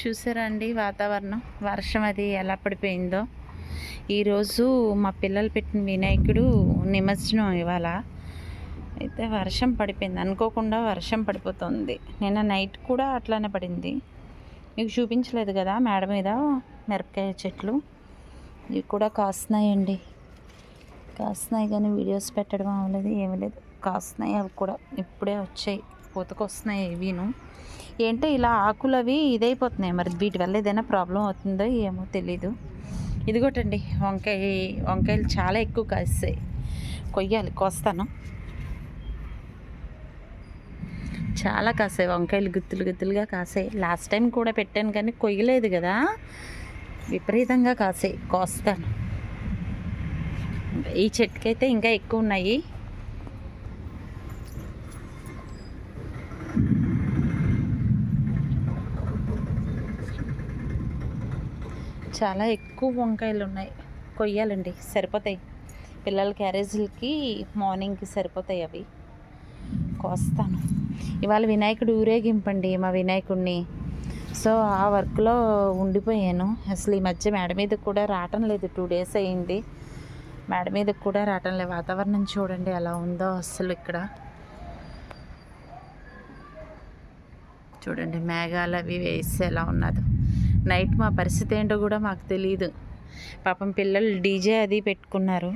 చూసారా అండి వాతావరణం? వర్షం అది ఎలా పడిపోయిందో. ఈరోజు మా పిల్లలు పెట్టిన వినాయకుడు నిమజ్జనం ఇవాళ. అయితే వర్షం పడిపోయింది. అనుకోకుండా వర్షం పడిపోతుంది. నిన్న నైట్ కూడా అట్లానే పడింది. మీకు చూపించలేదు కదా మేడ మీద మిరపకాయ చెట్లు. ఇవి కూడా కాస్తున్నాయండి. కాస్తున్నాయి కానీ వీడియోస్ పెట్టడం అవ్వలేదు ఏమీ లేదు. కాస్తున్నాయి అవి కూడా ఇప్పుడే వచ్చాయి. పూతకు వస్తున్నాయి ఇవిను. ఏంటో ఇలా ఆకులు అవి ఇదైపోతున్నాయి. మరి వీటి వల్ల ఏదైనా ప్రాబ్లం అవుతుందో ఏమో తెలీదు. ఇదిగోటండి వంకాయ వంకాయలు చాలా ఎక్కువ కాస్తాయి. కొయ్యాలి కోస్తాను. చాలా కాసాయి వంకాయలు గుత్తులు గుత్తులుగా కాసాయి లాస్ట్ టైం కూడా పెట్టాను కానీ కొయ్యలేదు కదా. విపరీతంగా కాసాయి కోస్తాను. ఈ చెట్టుకైతే ఇంకా ఎక్కువ ఉన్నాయి. చాలా ఎక్కువ వంకాయలు ఉన్నాయి. కొయ్యాలండి సరిపోతాయి. పిల్లల క్యారేజీలకి మార్నింగ్కి సరిపోతాయి అవి. కోస్తాను. ఇవాళ వినాయకుడు ఊరేగింపండి మా వినాయకుడిని సో ఆ వర్క్లో ఉండిపోయాను. అసలు ఈ మధ్య మేడ మీద కూడా రావటం లేదు. టూ డేస్ అయ్యింది మేడ మీద కూడా రావటం లేదు. వాతావరణం చూడండి ఎలా ఉందో అసలు ఇక్కడ. చూడండి మేఘాలు అవి వేసి ఎలా ఉన్నదో. నైట్ మా పరిస్థితి ఏంటో కూడా మాకు తెలియదు పాపం పిల్లలు డీజే అది పెట్టుకున్నారు.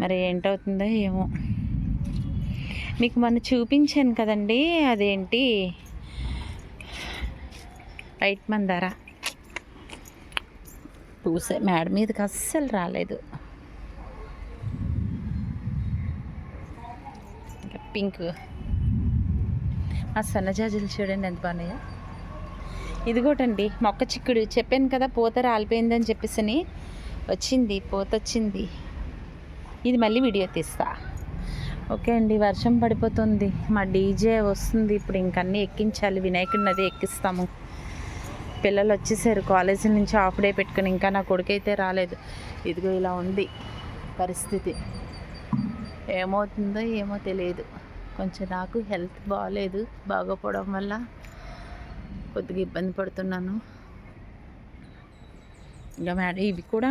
మరి ఏంటవుతుందో ఏమో. మీకు మొన్న చూపించాను కదండి అదేంటి? వైట్ మందార. పూసే మేడ మీదకి అస్సలు రాలేదు. పింక్. ఆ సన్నజాజులు చూడండి ఎంత బాగున్నాయో. ఇదిగోటండి మొక్క చిక్కుడు. చెప్పాను కదా పూత రాలిపోయిందని చెప్పేసి వచ్చింది పూత వచ్చింది. ఇది మళ్ళీ వీడియో తీస్తా. ఓకే అండి వర్షం పడిపోతుంది. మా డీజే వస్తుంది. ఇప్పుడు ఇంకన్నీ ఎక్కించాలి. వినాయకుడిని అదే ఎక్కిస్తాము. పిల్లలు వచ్చేసారు. కాలేజీ నుంచి హాఫ్ డే పెట్టుకుని ఇంకా నా కొడుకైతే రాలేదు. ఇదిగో ఇలా ఉంది పరిస్థితి. ఏమవుతుందో ఏమో తెలియదు. కొంచెం నాకు హెల్త్ బాగాలేదు బాగోపోవడం వల్ల కొద్దిగా ఇబ్బంది పడుతున్నాను. ఇంకా మేడం ఇవి కూడా